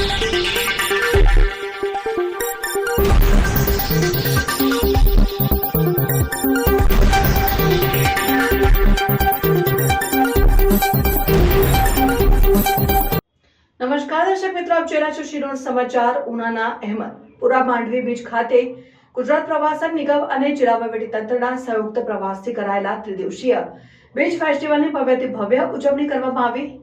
નમસ્કાર, દર્શક મિત્રો, આપ જોઈ છો શિરોળ સમાચાર, ઉનાના અહેમદ. પુરા માંડવી બીચ ખાતે ગુજરાત પ્રવાસન નિગમ અને જિલ્લા તંત્રના સંયુક્ત પ્રવાસથી કરાયેલા ત્રિદિવસીય બીચ ફેસ્ટિવલની ભવ્યથી ભવ્ય ઉજવણી કરવામાં આવી.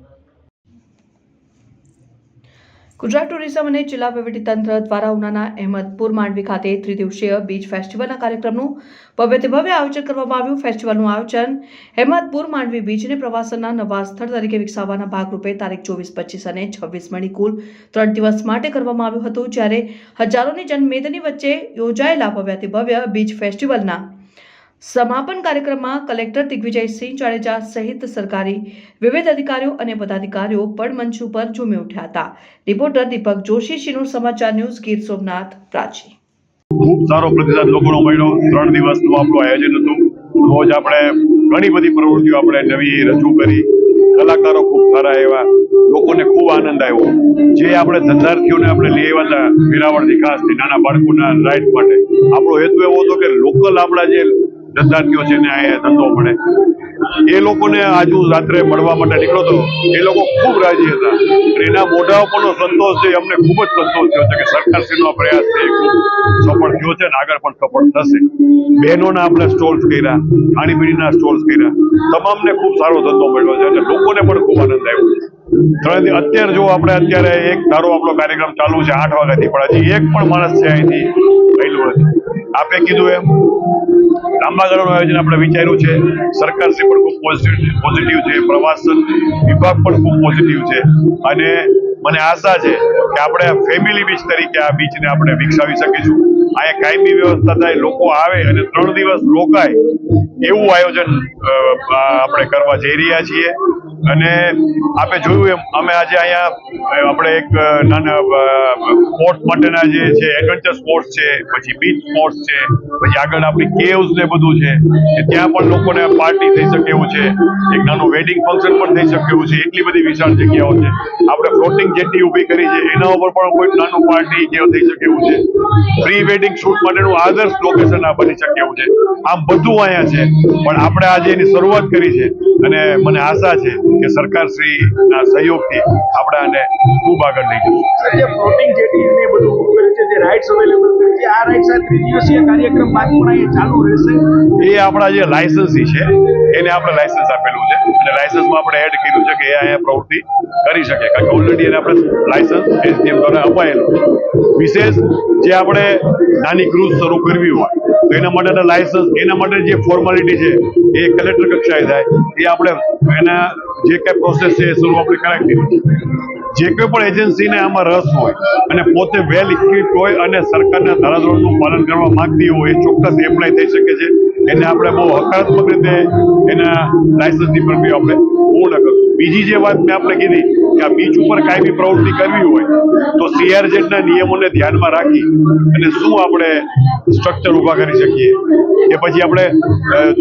ગુજરાત ટુરિઝમ અને જિલ્લા તંત્ર દ્વારા ઉનાના અહેમદપુર માંડવી ખાતે ત્રિદિવસીય બીચ ફેસ્ટિવલના કાર્યક્રમનું ભવ્યથી ભવ્ય આયોજન કરવામાં આવ્યું. ફેસ્ટિવલનું આયોજન અહેમદપુર માંડવી બીચને પ્રવાસનના નવા સ્થળ તરીકે વિકસાવવાના ભાગરૂપે તારીખ ચોવીસ, પચીસ અને છવ્વીસ મણી કુલ ત્રણ દિવસ માટે કરવામાં આવ્યું હતું, જ્યારે હજારોની જનમેદની વચ્ચે યોજાયેલા ભવ્યથી ભવ્ય બીચ ફેસ્ટિવલના સમાપન કાર્યક્રમમાં કલેક્ટર દિગ્વિજયસિંહ જાડેજા સહિત સરકારી વિવિધ અધિકારીઓ અને પદાધિકારીઓ પણ મંચ ઉપર ઝૂમી ઉઠ્યા હતા. રિપોર્ટર દીપક જોશી, શિનોર સમાચાર ન્યૂઝ ગીર સોમનાથ પ્રાચી ખૂબ સારો પ્રતિસાદ લોકોનો મળ્યો. ત્રણ દિવસનું આપણું આયોજન હતું. રોજ આપણે ઘણી બધી પ્રવૃત્તિઓ આપણે નવી રજૂ કરી. કલાકારો ખૂબ સારા એવા. લોકોને ખૂબ આનંદ આવ્યો. જે આપણે ધંધાર્થીઓને આપણે લઈ આવ્યા હતા વેરાવળ ખાસ નાના બાળકોના રાઇટ માટે. આપણો હેતુ એવો હતો કે લોકલ આપણા જે ધંધાર્થીઓ છે ને અહીંયા ધંધો મળે એ લોકોને આજુ રાત્રે મળવા માટે નીકળો તો એ લોકો ખૂબ રાજી હતા. એના મોઢા ઉપરનો સંતોષ છે અમને ખૂબ જ સંતોષ થયો છે કે સરકારશ્રીનો પ્રયાસ છે સફળ થયો છે અને આગળ પણ સફળ થશે. બહેનોના આપણે સ્ટોલ્સ કર્યા, ખાણીપીણીના સ્ટોલ્સ કર્યા. તમામને ખૂબ સારો ધંધો મળ્યો છે અને લોકોને પણ ખૂબ આનંદ આવ્યો છે. અત્યારે જો આપણે અત્યારે એક ધારો આપણો કાર્યક્રમ ચાલુ છે આઠ વાગ્યાથી, પણ હજી એક પણ માણસ છે અહીંથી આપે કીધું એમ? લાંબા ગાળાનું આયોજન આપણે વિચાર્યું છે. સરકારશ્રી પણ ખૂબ પોઝિટિવ છે. પ્રવાસન વિભાગ પણ ખૂબ પોઝિટિવ છે. અને મને આશા છે કે આપણે ફેમિલી બીચ તરીકે આ બીચને આપણે વિકસાવી શકીશું. અહીંયા કાયમી વ્યવસ્થા થાય, લોકો આવે અને ત્રણ દિવસ રોકાય એવું આયોજન આપણે કરવા જઈ રહ્યા છીએ. અને આપણે જોયું એમ, અમે આજે અહીંયા આપણે એક નાના સ્પોર્ટ્સ માટેના જે છે એડવેન્ચર સ્પોર્ટ્સ છે, પછી બીચ સ્પોર્ટ્સ છે, પછી આગળ આપણી કેવ્સ ને બધું છે ત્યાં પણ લોકોને પાર્ટી થઈ શકે એવું છે. એક નાનું વેડિંગ ફંક્શન પણ થઈ શકે એવું છે, એટલી બધી વિશાળ જગ્યાઓ છે. આપણે ફ્લોટિંગ જેટી ઊભી કરી છે, એના ઉપર પણ કોઈ નાનું પાર્ટી કે થઈ શકે એવું છે. પ્રી વેડિંગ શૂટ માટેનું આદર્શ લોકેશન આ બની શકે એવું છે. આમ બધું અહીંયા છે, પણ આપણે આજે એની શરૂઆત કરી છે, અને મને આશા છે કે સરકારશ્રીના સહયોગથી આપણે આને ખૂબ આગળ લઈ જઈશું. એ આપણા જે લાયસન્સી છે એને આપણે લાયસન્સ આપેલું છે. અને લાયસન્સમાં આપણે એડ કર્યું છે કે એ અહીંયા પ્રવૃત્તિ કરી શકે. કારણ કે ઓલરેડી એને આપણે લાયસન્સ એસડીએમ દ્વારા અપાયેલું છે. વિશેષ જે આપણે નાની ક્રૂઝ શરૂ કરવી હોય તો એના માટેના લાયસન્સ એના માટે જે ફોર્માલિટી છે એ કલેક્ટર કક્ષાએ થાય એ આપણે એના જે કાંઈ પ્રોસેસ છે એ શરૂ આપણે કરાવી દીધી જે કોઈ પણ એજન્સીને આમાં રસ હોય અને પોતે વેલ ઇક્વિપ્ડ હોય અને સરકારના ધારાધોરણનું પાલન કરવા માંગતી હોય એ ચોક્કસ એપ્લાય થઈ શકે છે. એને આપણે બહુ હકારાત્મક રીતે એના લાયસન્સની પ્રક્રિયા આપણે પૂર્ણ કરશું. બીજી જે વાત મેં આપણે કીધી કે આ બીચ ઉપર કાયમી પ્રવૃત્તિ કરવી હોય, તો સીઆરઝેડના નિયમોને ધ્યાનમાં રાખી અને શું આપણે સ્ટ્રક્ચર ઊભા કરી શકીએ? કે પછી આપણે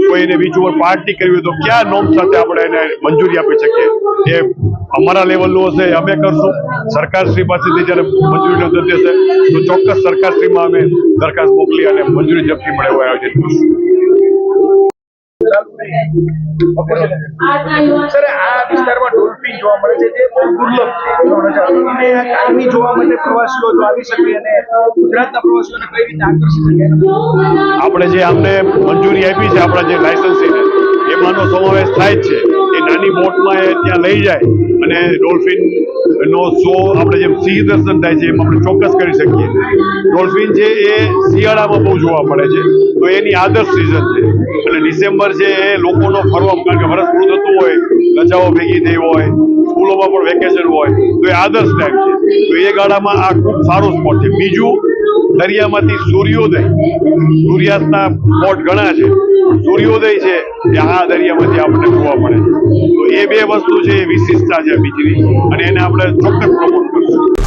કોઈને બીચ ઉપર પાર્ટી કરવી હોય તો કયા નોમ સાથે આપણે એને મંજૂરી આપી શકીએ? એ અમારા લેવલનું હશે, અમે કરશું. સરકારશ્રી પાસેથી જ્યારે મંજૂરી હશે, તો ચોક્કસ સરકારશ્રીમાં અમે દરખાસ્ત મોકલી અને મંજૂરી ઝડપી મળે એવું આયોજન કરશું. સર જોવા મળે છે, જે બહુ દુર્લભ છે. અને જોવા માટે પ્રવાસીઓ જો આવી શકે અને ગુજરાતના પ્રવાસીઓને કઈ રીતે આકર્ષી શકે આપણે જે આમને મંજૂરી આપી છે, આપણા જે લાયસન્સીને એમાંનો સમાવેશ થાય છે એ નાની બોટમાં એ ત્યાં લઈ જાય અને ડોલ્ફિન નો શો આપણે જેમ સિંહ દર્શન થાય છે એમ આપણે ચોક્કસ કરી શકીએ. ડોલ્ફિન છે એ શિયાળામાં બહુ જોવા મળે છે. તો એની આદર્શ સિઝન છે. એટલે ડિસેમ્બર છે એ લોકોનો ફરવા કારણ કે વરસ પૂરું થતું હોય, રજાઓ ભેગી થઈ હોય, સ્કૂલોમાં પણ વેકેશન હોય, તો એ આદર્શ ટાઈમ છે. તો એ ગાળામાં આ ખૂબ સારો સ્પોટ છે. બીજું, દરિયામાંથી સૂર્યોદય. સૂર્યાસ્તના સ્પોટ ઘણા છે. સૂર્યોદય છે એ આ દરિયામાંથી આપણને જોવા મળે છે. વસ્તુ છે વિશિષ્ટતા છે બીજની. અને એને આપણે ચોક્કસ પ્રમોટ કરશું.